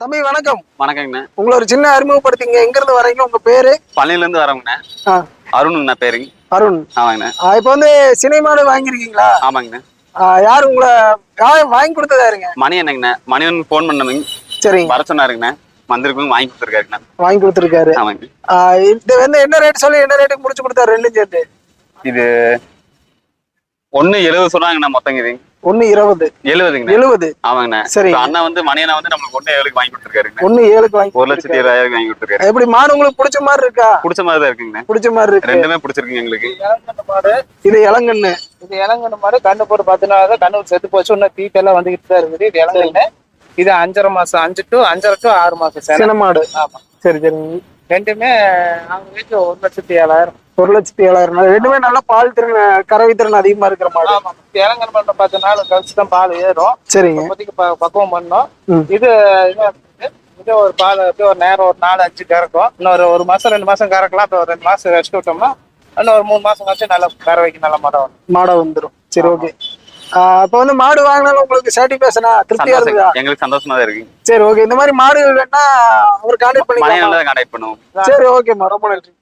தம்பி வணக்கம். வணக்கங்கண்ணே உங்களை ஒரு சின்ன அறிமுகப்படுத்திங்க. எங்க இருந்து வரீங்க? உங்க பேரு? பழனில இருந்து வரவங்கண்ணே அருண்ண்ணா பேருங்க. அருண். ஆமாங்கண்ணே. இப்போ வந்து சினிமாடு வாங்கியிருக்கீங்களா? ஆமாங்கண்ணே. யார் உங்களை யார் வாங்கி கொடுத்ததா இருங்க? மணி என்னங்கண்ணே மணிவன் ஃபோன் பண்ணவங்க சரிங்க. வர சொன்னாருங்கண்ணே. வந்திருக்கவங்க வாங்கி கொடுத்துருக்காருங்கண்ணே. வாங்கி கொடுத்துருக்காரு. ஆமாங்க. இது வந்து என்ன ரேட் சொல்லி என்ன ரேட்டுக்கு முடிச்சு கொடுத்தாரு? ரெண்டும் சேர்த்து. இது ஒண்ணு எழுபது சொன்னாங்கண்ணா மொத்தங்க இது. ஒன்னு இருபது. எழுபதுங்கண்ணே எழுபது. ஆமாங்கண்ணே. இப்ப அண்ணா வந்து மணியனை வந்து நம்மளுக்கு ஒண்ணு ஏழுக்கு வாங்கி கொடுத்துருக்காருங்கண்ணே ஒன்னு ஏழுக்கு வாங்கி ஒரு லட்சத்தி கொடுத்திருக்காரு. ஏழாயிரம் வாங்கி கொடுத்துருக்காரு. எப்படி மாடு உங்களுக்கு பிடிச்ச மாதிரி இருக்கா? பிடிச்ச மாதிரி தான் இருக்குங்கண்ணே. பிடிச்ச மாதிரி இருக்கு. ரெண்டுமே பிடிச்சிருக்குங்க எங்களுக்கு. இளங்கண்ணு மாடு. இது இளங்கண்ணு. இது இளங்கண்ணு மாடு. கண்ணு போட்டு பத்து நாள் தான் கண்ணு செத்து போச்சு. இன்னும் தீட்டெல்லாம் வந்துகிட்டு தான் இருக்குது. இது இளங்கண்ணு. இது அஞ்சரை மாசம் அஞ்சு டு அஞ்சரை டு ஆறு மாசம் சேனை. மாடு. ஆமா. சரி சரிங்க ரெண்டுமே அவங்க வீட்டுல ஒரு லட்சத்தி ஏழாயிரம். ஒரு லட்சத்தி ஏழாயிரம் ரெண்டுமே நல்லா பால் திறன் கறவை திறன் அதிகமா இருக்கிற மாடு. ஆமா இளங்கண்ணு பண்ண பத்து நாள் கழிச்சு தான் பால் ஏறும். சரிங்க. இப்போதைக்கு பக்குவம் பண்ணோம். இது ஒரு பால் அப்படியே ஒரு நேரம் ஒரு நாலு அஞ்சு கறக்கும். இன்னொரு ஒரு மாசம் ரெண்டு மாசம் கறக்கலாம். ஒரு ரெண்டு மாசம் ரெஸ்ட் விட்டோம்னா இன்னும் ஒரு மூணு மாசம் கழிச்சு நல்லா கறவைக்கு நல்ல மரம் வரும். மாடை வந்துடும் சரி ஓகே. இப்போ வந்து மாடு வாங்கினாலும் உங்களுக்கு சாட்டிஸ்பேஷனா திருப்தியா இருக்குதா? எங்களுக்கு சந்தோஷமா தான் இருக்கு. சரி ஓகே. இந்த மாதிரி மாடு வேணா அவர் கான்டாக்ட் தான் கான்டாக்ட் பண்ணுவோம். சரி ஓகேம்மா. ரொம்ப நன்றி.